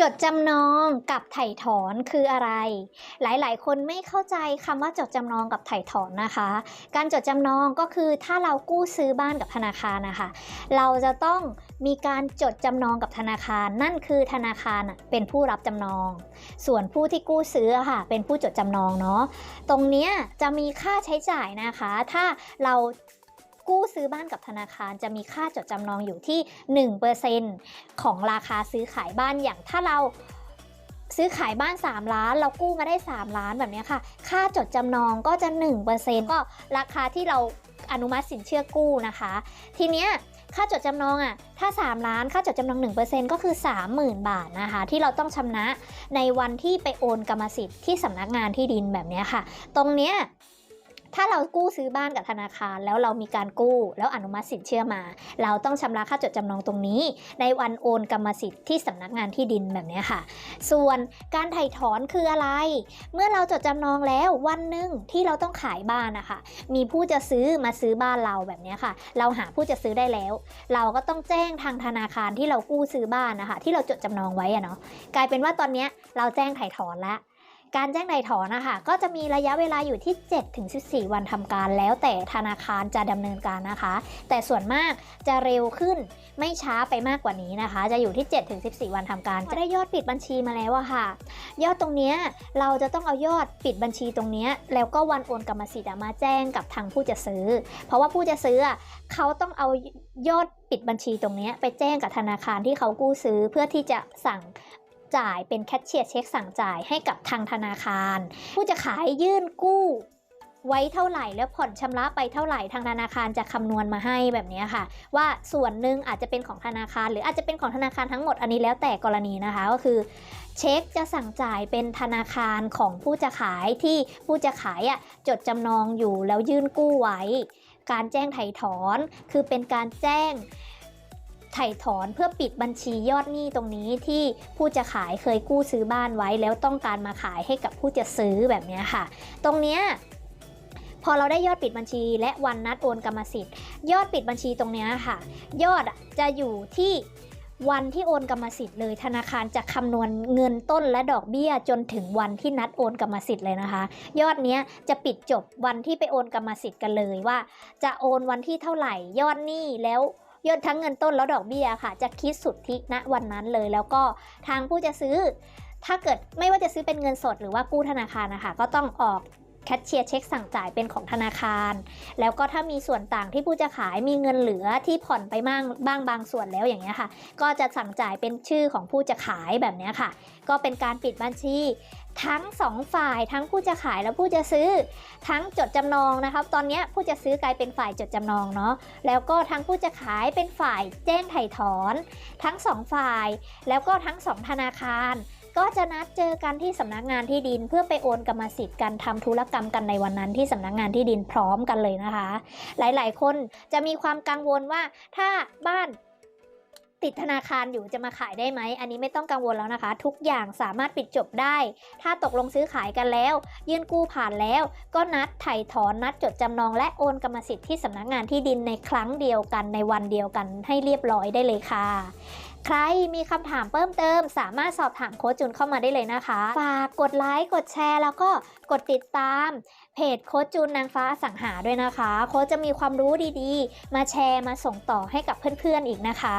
จดจำนองกับไถ่ถอนคืออะไร หลายๆ คนไม่เข้าใจคำว่าจดจำนองกับไถ่ถอนนะคะ การจดจำนองก็คือถ้าเรากู้ซื้อบ้านกับธนาคารนะคะ เราจะต้องมีการจดจำนองกับธนาคาร นั่นคือธนาคารเป็นผู้รับจำนอง ส่วนผู้ที่กู้ซื้อค่ะ เป็นผู้จดจำนองเนาะ ตรงเนี้ยจะมีค่าใช้จ่ายนะคะ ถ้าเรา กู้ซื้อบ้านกับธนาคารจะมีค่าจดจำนองอยู่ที่ 1%ของราคาซื้อขายบ้านอย่างถ้าเราซื้อขายบ้าน 3 ล้าน เรากู้มาได้ 3 ล้านแบบนี้ค่ะ ค่าจดจำนองก็จะ 1%ก็ราคาที่เราอนุมัติสินเชื่อกู้นะคะ ทีเนี้ยค่าจดจำนองอะ ถ้า 3 ล้าน ค่าจดจำนอง 1%ก็คือ 30,000 บาทนะคะ ที่เราต้องชำนะในวันที่ไปโอนกรรมสิทธิ์ที่สำนักงานที่ดินแบบนี้ค่ะ ตรงเนี้ย ถ้าเรากู้ซื้อบ้านกับธนาคาร แล้วเรามีการกู้ แล้วอนุมัติสินเชื่อมา เราต้องชำระค่าจดจำนองตรงนี้ ในวันโอนกรรมสิทธิ์ที่สำนักงานที่ดินแบบนี้ค่ะ ส่วนการไถ่ถอนคืออะไร เมื่อเราจดจำนองแล้ววันหนึ่งที่เราต้องขายบ้านนะคะมีผู้จะซื้อมาซื้อบ้านเราแบบนี้ค่ะ เราหาผู้จะซื้อได้แล้ว เราก็ต้องแจ้งทางธนาคารที่เรากู้ซื้อบ้านนะคะที่เราจดจำนองไว้อะเนาะกลายเป็นว่าตอนนี้เราแจ้งไถ่ถอนแล้ว การแจ้งไถ่ถอนนะคะก็จะมีระยะเวลาอยู่ที่ 7-14 วันทำการแล้วแต่ธนาคารจะดำเนินการนะคะ แต่ส่วนมากจะเร็วขึ้นไม่ช้าไปมากกว่านี้นะคะ จะอยู่ที่ 7-14 วันทำการจะได้ยอดปิดบัญชีมาแล้วอะค่ะ ยอดตรงเนี้ยเราจะต้องเอายอดปิดบัญชีตรงเนี้ยแล้วก็วันโอนกรรมสิทธิ์มาแจ้งกับทางผู้จะซื้อ เพราะว่าผู้จะซื้อเขาต้องเอายอดปิดบัญชีตรงนี้ไปแจ้งกับธนาคารที่เขากู้ซื้อเพื่อที่จะสั่ง จ่ายเป็นแคชเชียร์เช็คสั่งจ่ายให้กับทางธนาคาร ผู้จะขายยื่นกู้ไว้เท่าไหร่แล้วผ่อนชำระไปเท่าไหร่ทางธนาคารจะคำนวณมาให้แบบนี้ค่ะ ว่าส่วนหนึ่งอาจจะเป็นของธนาคาร หรืออาจจะเป็นของธนาคารทั้งหมดอันนี้แล้วแต่กรณีนะคะก็คือ เช็คจะสั่งจ่ายเป็นธนาคารของผู้จะขายที่ผู้จะขายอะจดจำนองอยู่แล้วยื่นกู้ไว้ การแจ้งไถ่ถอนคือเป็นการแจ้ง ไถ่ถอนเพื่อปิดบัญชียอดหนี้ตรงนี้ที่ผู้จะขายเคยกู้ซื้อบ้านไว้ แล้วต้องการมาขายให้กับผู้จะซื้อแบบนี้ค่ะ ตรงเนี้ยพอเราได้ยอดปิดบัญชี และวันนัดโอนกรรมสิทธิ์ ยอดปิดบัญชีตรงเนี้ยค่ะ ยอดจะอยู่ที่วันที่โอนกรรมสิทธิ์เลยธนาคารจะคำนวณเงินต้นและดอกเบี้ยจนถึงวันที่นัดโอนกรรมสิทธิ์เลยนะคะ ยอดเนี้ยจะปิดจบวันที่ไปโอนกรรมสิทธิ์กันเลยว่า จะโอนวันที่เท่าไหร่ยอดหนี้แล้ว ยอดทั้งเงินต้นแล้วดอกเบี้ยค่ะ จะคิดสุทธิณวันนั้นเลย แล้วก็ทางผู้จะซื้อ ถ้าเกิดไม่ว่าจะซื้อเป็นเงินสดหรือว่ากู้ธนาคารนะคะ ก็ต้องออก แคชเชียร์เช็คสั่งจ่ายเป็นของธนาคาร แล้วก็ถ้ามีส่วนต่างที่ผู้จะขายมีเงินเหลือที่ผ่อนไปบ้างบ้างบางส่วนแล้วอย่างเงี้ยค่ะ ก็จะสั่งจ่ายเป็นชื่อของผู้จะขายแบบเนี้ยค่ะ ก็เป็นการปิดบัญชีทั้งสองฝ่ายทั้งผู้จะขายและผู้จะซื้อ ทั้งจดจำนองนะครับ ตอนนี้ผู้จะซื้อกลายเป็นฝ่ายจดจำนองเนาะแล้วก็ทั้งผู้จะขายเป็นฝ่ายแจ้งไถ่ถอน ทั้งสองฝ่าย แล้วก็ทั้งสองธนาคาร ก็จะนัดเจอกันที่สำนักงานที่ดิน เพื่อไปโอนกรรมสิทธิ์กันทำธุรกรรมกันในวันนั้นที่สำนักงานที่ดินพร้อมกันเลยนะคะ หลายๆ คนจะมีความกังวลว่าถ้าบ้านติดธนาคารอยู่จะมาขายได้ไหม อันนี้ไม่ต้องกังวลแล้วนะคะ ทุกอย่างสามารถปิดจบได้ ถ้าตกลงซื้อขายกันแล้ว ยื่นกู้ผ่านแล้ว ก็นัดไถ่ถอนนัดจดจำนอง และโอนกรรมสิทธิ์ที่สำนักงานที่ดินในครั้งเดียวกันในวันเดียวกันให้เรียบร้อยได้เลยค่ะ ใครมีคำถามเพิ่มเติม สามารถสอบถามโค้ชจุนเข้ามาได้เลยนะคะ ฝากกดไลค์ กดแชร์ แล้วก็กดติดตามเพจโค้ชจูนนางฟ้าสังหาด้วยนะคะ โค้ชจะมีความรู้ดีๆ มาแชร์มาส่งต่อให้กับเพื่อนๆอีกนะคะ